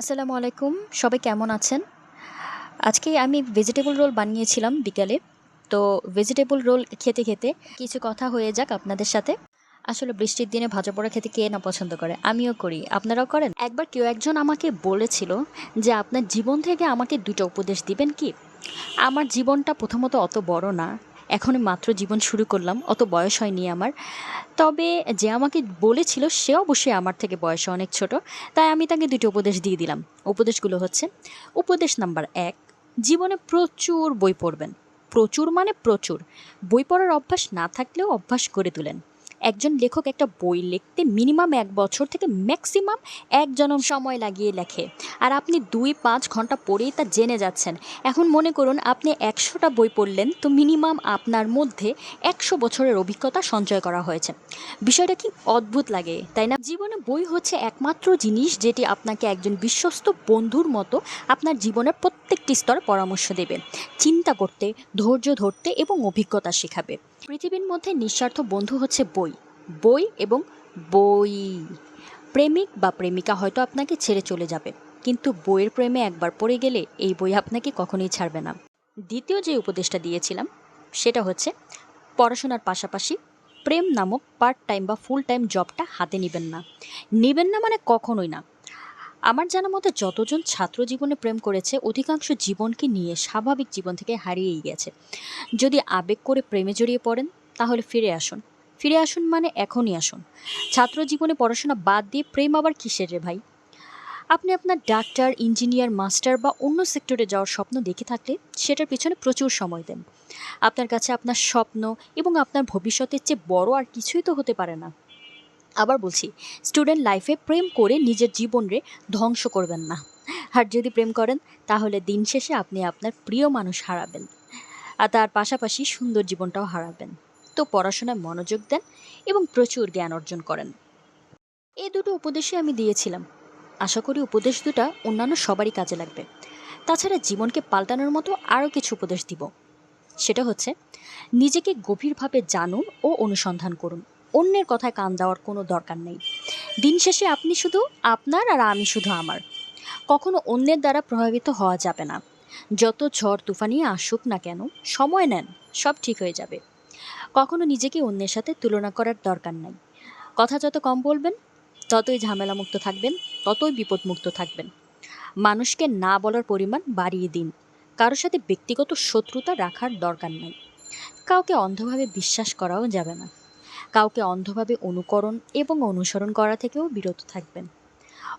আসসালামু আলাইকুম, সবাই কেমন আছেন? আজকে আমি ভেজিটেবল রোল বানিয়েছিলাম বিকালে। তো ভেজিটেবল রোল খেতে খেতে কিছু কথা হয়ে যাক আপনাদের সাথে। আসলে বৃষ্টির দিনে ভাজা পোড়া খেতে কে না পছন্দ করে? আমিও করি। আপনারাও করেন? একবার কেউ একজন আমাকে বলেছিল যে, আপনার জীবন থেকে আমাকে দুটো উপদেশ দিবেন কি? আমার জীবনটা প্রথমত অত বড় না। এখন মাত্র জীবন শুরু করলাম, অত বয়স হয়নি আমার। তবে যে আমাকে বলেছিল, সে অবশ্যই আমার থেকে বয়সে অনেক ছোট, তাই আমি তাকে দুটি উপদেশ দিয়ে দিলাম। উপদেশগুলো হচ্ছে, উপদেশ নাম্বার এক, জীবনে প্রচুর বই পড়বেন। প্রচুর মানে প্রচুর। বই পড়ার অভ্যাস না থাকলেও অভ্যাস করে তুলেন। একজন লেখক একটা বই লিখতে মিনিমাম এক বছর থেকে ম্যাক্সিমাম এক জনম সময় লাগিয়ে লেখে। আর আপনি দুই, পাঁচ ঘণ্টা পড়েই তা জেনে যাচ্ছেন। এখন মনে করুন, আপনি একশোটা বই পড়লেন, তো মিনিমাম আপনার মধ্যে একশো বছরের অভিজ্ঞতা সঞ্চয় করা হয়েছে। বিষয়টা কি অদ্ভুত লাগে, তাই না? জীবনে বই হচ্ছে একমাত্র জিনিস যেটি আপনাকে একজন বিশ্বস্ত বন্ধুর মতো আপনার জীবনের প্রত্যেকটি স্তর পরামর্শ দেবে। চিন্তা করতে, ধৈর্য ধরতে এবং অভিজ্ঞতা শেখাবে। পৃথিবীর মধ্যে নিঃস্বার্থ বন্ধু হচ্ছে বই। বই এবং বই। প্রেমিক বা প্রেমিকা হয়তো আপনাকে ছেড়ে চলে যাবে, কিন্তু বইয়ের প্রেমে একবার পড়ে গেলে এই বই আপনাকে কখনোই ছাড়বে না। দ্বিতীয় যে উপদেশটা দিয়েছিলাম, সেটা হচ্ছে, পড়াশোনার পাশাপাশি প্রেম নামক পার্ট টাইম বা ফুল টাইম জবটা হাতে নেবেন না। নেবেন না মানে কখনোই না। আমার জানা মতে যতজন ছাত্র জীবনে প্রেম করেছে, অধিকাংশ জীবনকে নিয়ে স্বাভাবিক জীবন থেকে হারিয়েই গেছে। যদি আবেগ করে প্রেমে জড়িয়ে পড়েন, তাহলে ফিরে আসুন। ফিরে আসুন মানে এখনই আসুন। ছাত্র জীবনে পড়াশোনা বাদ দিয়ে প্রেম আবার কিসের রে ভাই? আপনি আপনার ডাক্তার, ইঞ্জিনিয়ার, মাস্টার বা অন্য সেক্টরে যাওয়ার স্বপ্ন দেখে থাকলে সেটার পিছনে প্রচুর সময় দেন। আপনার কাছে আপনার স্বপ্ন এবং আপনার ভবিষ্যতের চেয়ে বড় আর কিছুই তো হতে পারে না। আবার বলছি, স্টুডেন্ট লাইফে প্রেম করে নিজের জীবনরে ধ্বংস করবেন না। আর যদি প্রেম করেন, তাহলে দিন শেষে আপনি আপনার প্রিয় মানুষ হারাবেন। আর তার পাশাপাশি সুন্দর জীবনটাও হারাবেন। তো পড়াশোনায় মনোযোগ দেন এবং প্রচুর জ্ঞান অর্জন করেন। এই দুটো উপদেশই আমি দিয়েছিলাম। আশা করি উপদেশ দুটা অন্যান্য সবারই কাজে লাগবে। তাছাড়া জীবনকে পাল্টানোর মতো আরও কিছু উপদেশ দিব। সেটা হচ্ছে, নিজেকে গভীরভাবে জানুন ও অনুসন্ধান করুন। অন্যের কথায় কান দেওয়ার কোনো দরকার নেই। দিন শেষে আপনি শুধু আপনার আর আমি শুধু আমার। কখনো অন্যের দ্বারা প্রভাবিত হওয়া যাবে না। যত ঝড় তুফানি আসুক না কেন, সময় নেন, সব ঠিক হয়ে যাবে। কখনো নিজেকে অন্যের সাথে তুলনা করার দরকার নাই। কথা যত কম বলবেন, ততই ঝামেলামুক্ত থাকবেন, ততই বিপদমুক্ত থাকবেন। মানুষকে না বলার পরিমাণ বাড়িয়ে দিন। কারোর সাথে ব্যক্তিগত শত্রুতা রাখার দরকার নাই। কাউকে অন্ধভাবে বিশ্বাস করাও যাবে না। কাউকে অন্ধভাবে অনুকরণ এবং অনুসরণ করা থেকেও বিরত থাকবেন।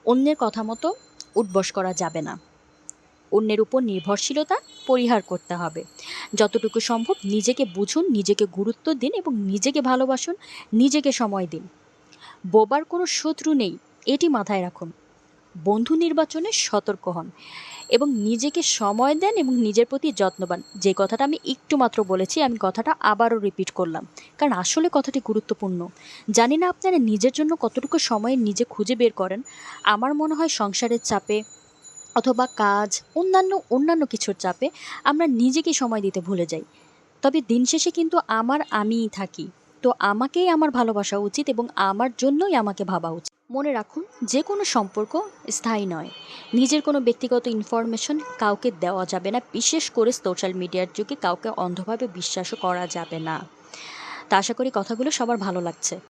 অন্যের কথা মতো উঠবস করা যাবে না। অন্যের উপর নির্ভরশীলতা পরিহার করতে হবে। যতটুকু সম্ভব নিজেকে বুঝুন, নিজেকে গুরুত্ব দিন এবং নিজেকে ভালোবাসুন, নিজেকে সময় দিন। বোবার কোনো শত্রু নেই, এটি মাথায় রাখুন। বন্ধু নির্বাচনে সতর্ক হন এবং নিজেকে সময় দেন এবং নিজের প্রতি যত্নবান। যে কথাটা আমি একটু মাত্র বলেছি, আমি কথাটা আবারও রিপিট করলাম। কারণ আসলে কথাটি গুরুত্বপূর্ণ। জানি না আপনারা নিজের জন্য কতটুকু সময় নিজে খুঁজে বের করেন। আমার মনে হয় সংসারের চাপে অথবা কাজ, অন্যান্য অন্যান্য কিছুর চাপে আমরা নিজেকে সময় দিতে ভুলে যাই। তবে দিন শেষে কিন্তু আমার আমিই থাকি। তো আমাকেই আমার ভালোবাসা উচিত এবং আমার জন্যই আমাকে ভাবা উচিত। মনে রাখুন যে কোনো সম্পর্ক স্থায়ী নয়। নিজের কোনো ব্যক্তিগত ইনফরমেশন কাউকে দেওয়া যাবে না। বিশেষ করে সোশ্যাল মিডিয়ার যুগে কাউকে অন্ধভাবে বিশ্বাসও করা যাবে না। তা আশা করি কথাগুলো সবার ভালো লাগছে।